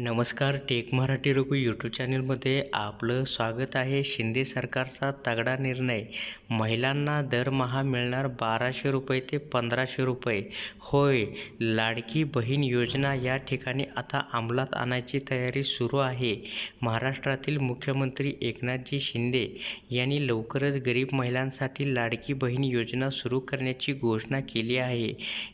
नमस्कार take Marathi Raghu YouTube चॅनलमध्ये आपलं स्वागत आहे. शिंदे सरकारचा तगडा निर्णय. महिलांना दरमहा मिळणार बाराशे रुपये ते पंधराशे रुपये. होय लाडकी बहीण योजना या ठिकाणी आता अंमलात आणायची तयारी सुरू आहे. महाराष्ट्रातील मुख्यमंत्री एकनाथजी शिंदे यांनी लवकरच गरीब महिलांसाठी लाडकी बहीण योजना सुरू करण्याची घोषणा केली आहे.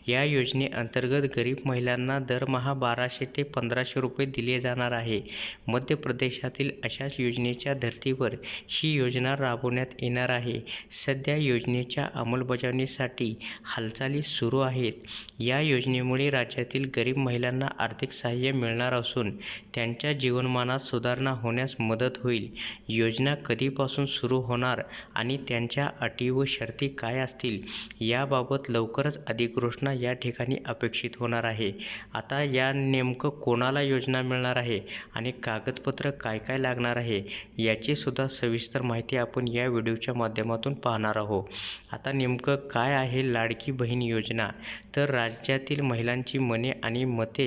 या योजनेअंतर्गत गरीब महिलांना दरमहा बाराशे ते पंधराशे रुपये दिले जाणार आहे. मध्य प्रदेशातील अशाच योजनेच्या धर्तीवर ही योजना राबवण्यात येणार आहे. सध्या योजनेच्या अंमलबजावणीसाठी हालचाली सुरू आहेत. या योजनेमुळे राज्यातील गरीब महिलांना आर्थिक सहाय्य मिळणार असून त्यांच्या जीवनमानात सुधारणा होण्यास मदत होईल. योजना कधीपासून सुरू होणार आणि त्यांच्या अटी व शर्ती काय असतील याबाबत लवकरच अधिक घोषणा या ठिकाणी अपेक्षित होणार आहे. आता या नेमकं कोणाला योजना मिळणार आहे आणि कागदपत्र काय काय लागणार आहे याची सुद्धा सविस्तर माहिती आपण या व्हिडिओच्या माध्यमातून पाहणार आहोत. आता नेमकं काय आहे लाडकी बहीण योजना? तर राज्यातील महिलांची मने आणि मते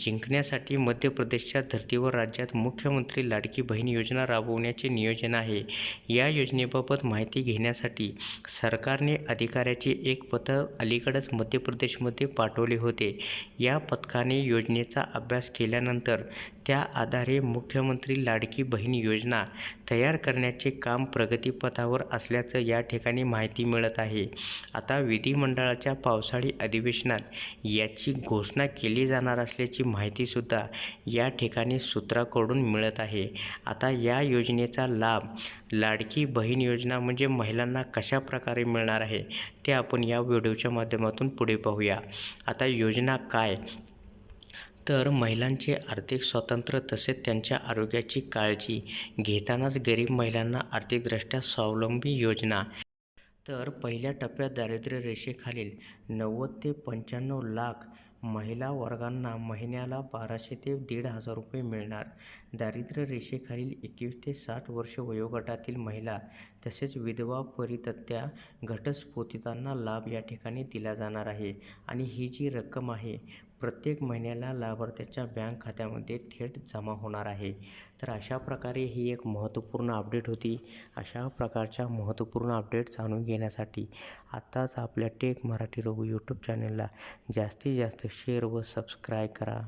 जिंकण्यासाठी मध्य प्रदेशच्या धर्तीवर राज्यात मुख्यमंत्री लाडकी बहीण योजना राबवण्याचे नियोजन आहे. या योजनेबाबत माहिती घेण्यासाठी सरकारने अधिकाऱ्याचे एक पथक अलीकडेच मध्य प्रदेशमध्ये पाठवले होते. या पथकाने योजनेचा अभ्यास केल्यानंतर त्या आधारे मुख्यमंत्री लाडकी बहीण योजना तयार करण्याचे काम प्रगतीपथावर असल्याचं या ठिकाणी माहिती मिळत आहे. आता विधिमंडळाच्या पावसाळी अधिवेशनात याची घोषणा केली जाणार असल्याची माहितीसुद्धा या ठिकाणी सूत्राकडून मिळत आहे. आता या योजनेचा लाभ लाडकी बहीण योजना म्हणजे महिलांना कशा प्रकारे मिळणार आहे ते आपण या व्हिडिओच्या माध्यमातून पुढे पाहूया. आता योजना काय तर महिलांचे आर्थिक स्वातंत्र्य तसेच त्यांच्या आरोग्याची काळजी घेतानाच गरीब महिलांना आर्थिकदृष्ट्या स्वावलंबी योजना. तर पहिल्या टप्प्यात दारिद्र्य रेषेखालील नव्वद ते पंच्याण्णव लाख महिला वर्गांना महिन्याला बाराशे ते दीड हजार रुपये मिळणार. दारिद्र्य रेषेखालील एकवीस ते साठ वर्ष वयोगटातील महिला तसेच विधवा परितत्या घटस्फोटितांना लाभ या ठिकाणी दिला जाणार आहे. आणि ही जी रक्कम आहे प्रत्येक महिन्याला लाभार्थ्याच्या बँक खात्यामध्ये थेट जमा होणार आहे. तर अशा प्रकारे ही एक महत्त्वपूर्ण अपडेट होती. अशा प्रकारच्या महत्त्वपूर्ण अपडेट जाणून घेण्यासाठी आत्ताच आपल्या टेक मराठी रघु यूट्यूब चॅनलला जास्तीत जास्त शेअर व सबस्क्राईब करा.